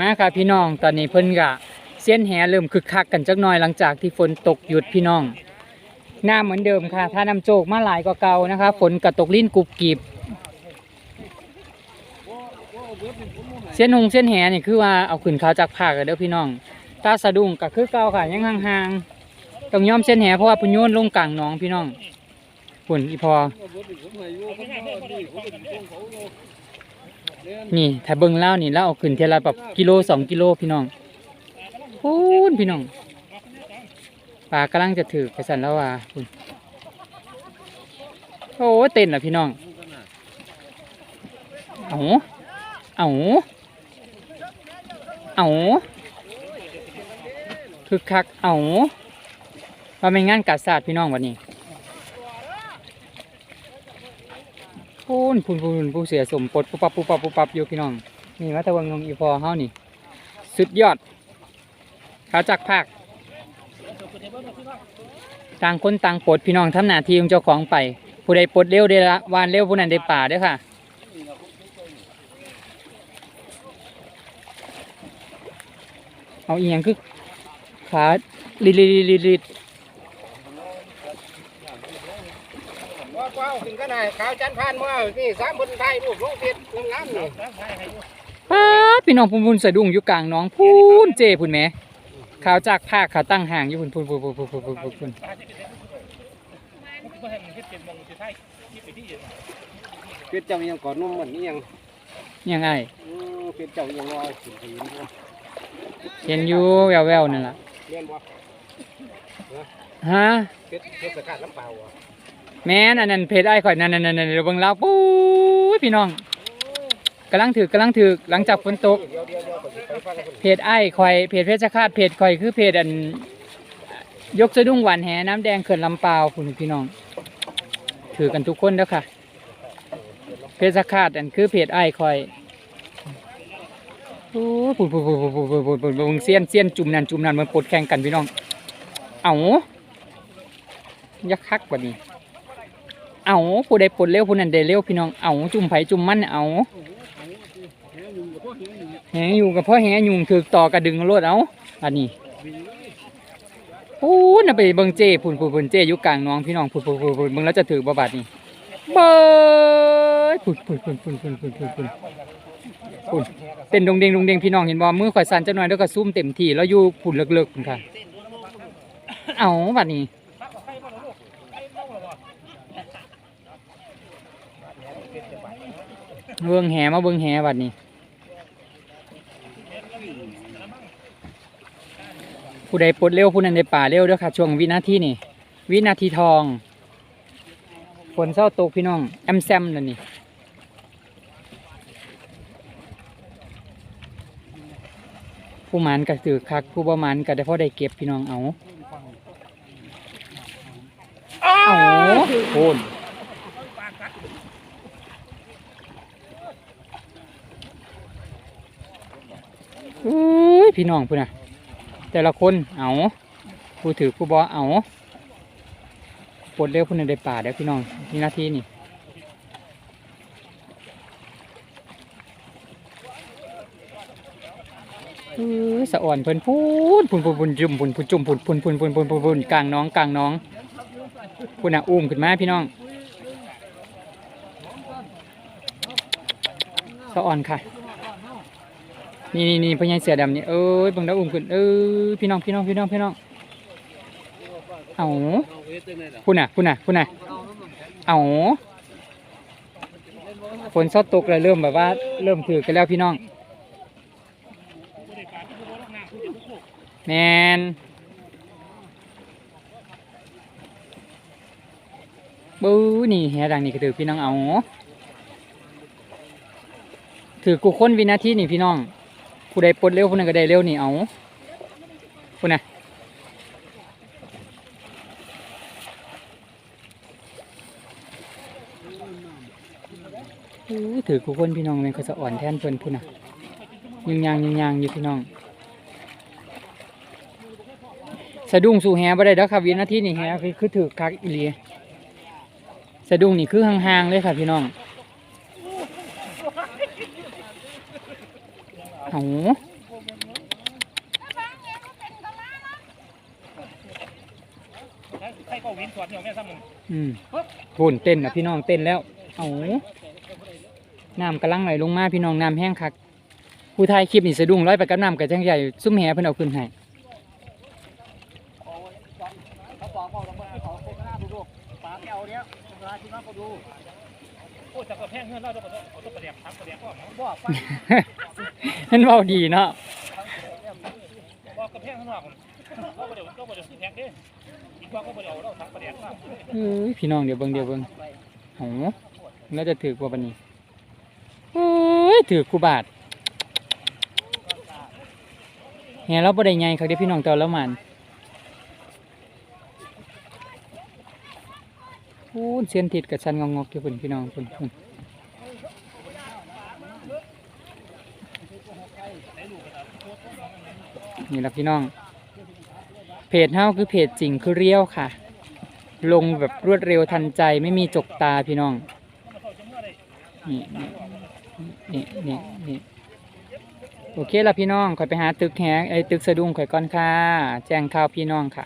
มาค่ะพี่น้องตอนนี้เพิ่นกะเส้นแหเริ่มคึกคักกันจักหน่อยหลังจากที่ฝนตกหยุดพี่น้อง หน้าเหมือนเดิมค่ะ ถ้าน้ำโจกมาหลายกว่าเก่านะคะฝนกระตกลิ้นกรุบกริบเส้นหงเส้นแหนี่คือว่าเอาขึ้นเขาจากภาคกันเด้อพี่น้องตาสะดุ้งก็คือเก่าค่ะยังห่างๆต้องยอมเส้นแหเพราะว่าพุ่นโยนลงกลางหนองพี่น้องฝุ่นอีพอ นี่ถ้าเบิ่งแล้วนี่แล้วเอาขึ้นเทละแบบกิโลสองกิโลพี่น้องพูนพี่น้องปลากำลังจะถือไปสันแล้วว่าพูนโอ้เต้นอะพี่น้องเอาเอาเอาคึกคักเอาว่าเป็นงานกาศาสตร์พี่น้องวันนี้ พูนพูนพูนผู้เสียสมปดปุ๊บปับปุ๊บปับปุ๊บปับอยู่พี่น้องนี่วัตะวันงงอีพอเฮานี่ สุดยอดขาจักภาคต่างคนต่างปดพี่น้องทำหน้าที่ของเจ้าของไป ผู้ใดปดเร็วได้ละวานเร็วผู้นั้นได้ป่าเด้อค่ะเอาอีหยังคือขาลิลิลิลิ ว้าวว้าวถึงก็ได้ขาวจันทร์ผ่านมานี่สามบนไทยลูกลงเพียงามๆนี่ป้าดพี่น้องพูนพูนสะดุ้งอยู่กลางหน้องพูนเจพูนแหม่ขาวจากภาคขาตั้งห่างอยู่พูนพูนพูนพูนพูนพูนพูนพูนพูนเพียเจ้ายังก่อนนุ่มเหมือนนี่ยังยังไงอือเพียเจ้ายังรอสินทีนเห็นอยู่แววแววๆนั่นแหละเรียนบ่ฮะเพียเพียสกัดน้ำเปล่าอะ แม่นอันนั้นเพจไอ้ข่อยนั่นนั่นนั่นเดี๋ยวเบิ่งแล้วปู๊ยพี่น้องกำลังถือกำลังถือหลังจากฝนตกเพจไอ้ข่อยเพจเพชรคาตเพจข่อยคือเพจอัน ยกสะดุ้งหวานแหน้ำแดงเขื่อนลำปาวคุณพี่น้อง ถือกันทุกคนแล้วค่ะ เพชรคาตอันคือเพจไอ้ข่อยโอ้ยปุ่นปุ่นปุ่นปุ่นปุ่นปุ่นปุ่นปุ่นปุ่นเสี้ยนเสี้ยนจุ่มนั่นจุ่มนั่นมันปดแข่งกันพี่น้อง เอายักคักกว่านี้ เอาผู้ใดปลดเร็วผู้นั้นได้เร็วพี่น้องเอาจุ่มไผจุ่มมันเอาแหงอยู่กับพ่อแหงยุงถือต่อกระดึงรถเอาอันนี้พูนน่ะไปเบิงเจ้พูนพูนพูนเจ้อยู่กลางน้องพี่น้องพูนพูนพูนพูนเบิงแล้วจะถือบ่บาดนี่เบ้ยพูนพูนพูนพูนพูนพูนพูนพูนพูนเต้นดงเดงดงเดงพี่น้องเห็นบ่มือข่อยสั่นจักหน่อยแล้วก็ซุ่มเต็มที่แล้วอยู่พูนเลิกๆพุ่นค่ะเอาบัดนี้ เบิ่งแหมาเบิ่งแหบัดนี้ ผู้ใดปลดเร็วผู้นั้นได้ป่าเร็วเด้อค่ะ ช่วงวินาทีนี่ วินาทีทองฝนเศร้าตกพี่น้อง แอมแซมนั่นนี่ผู้หมันก็ถือคักผู้บ่หมันก็ได้พอได้เก็บพี่น้องเอา เอาโอนอุ้ย พี่น้องพุ่นนะแต่ละคนเอาผู้ถือผู้บอเอาปลดเร็วพุ่นนป่าเด้อพี่น้องนี่นาทีนี่สะอ่อนเพิ่นพูนพุ่นพุ่นพุ่นจุ่มพุ่นพุ่นจุ่มพุ่นพุ่นพุ่นพุ่นพุ่นพุ่นพุ่นกลางน้องกลางน้องพุ่นน่ะอุ้มขึ้นมาพี่น้องสะอ่อนค่ะ นี่นี่นี่พญายเสือดำนี่เอ้ยบังดาวอุ้มขึ้นเอ้ยพี่น้องพี่น้องพี่น้องพี่น้องเอาพุ่นน่ะพุ่นน่ะพุ่นน่ะเอาฝนซอดตกเลยเริ่มแบบว่า เริ่มถือกันแล้วพี่น้องแมนบูนี่แหดังนี่ก็ถือพี่น้องเอา ถือกูค้นวินาทีนี่พี่น้อง ผู้ใดปลดเร็วผู้นั้นก็ได้เร็วนี่เอาผู้น่ะอู้ถือกูคนพี่น้องแม่นเขาจะอ่อนแทนเพิ่นผู้น่ะยิงยางยิงยางอยู่พี่น้อง สะดุ้งสู่แฮบ่ได้แล้วครับวินาทีนี่แฮคือคือถือคักอีหลียสะดุ้งนี่คือห่างๆเลยค่ะพี่น้อง หนูใครก็วินสวดเหนียวแม่ซ้ำมึงอืมพุ่เต้นนะพี่น้องเต้นแล้วโอ้โหน้ำกระลังไหลลงมาพี่น้องน้ำแห้งคัก ผู้ไทยคลิปนี่สะดุ้งร้อยไปกับน้ำกับจังใหญ่ซุ่มแห่เพื่อนเอาขึ้นให้ เขาบอกว่าเราเขาโฆษณาดูดูปลาแก้วเนี้ยโฆษณาที่น้องเขาดูโอ้จับกระแพงเงินเราจะเอาตัวประเดี๋ยวทำประเดี๋ยวก็บอกไปนั่นเว้าดีเนาะบอกกระแพงข้างนอกก็ประเดี๋ยวก็ประเดี๋ยวที่แพงดิอีกว่าก็ประเดี๋ยวเราทำประเดี๋ยวเอ้ยพี่น้องเดี๋ยวเบิ่งเดี๋ยวเบิ่งโหแล้วจะถือกว่าบันนี้เอ้ยถือกูบาทแหเราบ่ได้ใหญ่เขาเด้พี่น้องแต่ละมันพู นเสียนติดกับชันงอกๆอยู่เพิ่นพี่น้องพิ่นเพิ่นนี่ละพี่น้อง เพจเฮาคือเพจจริงคือเรียวค่ะ ลงแบบรวดเร็วทันใจไม่มีจกตาพี่น้อง นี่นี่นี่นี่โอเคละพี่น้องข่อยไปหาตึกแหไอ้ตึกสะดุ้งข่อยก่อนค่ะ แจ้งข่าวพี่น้องค่ะ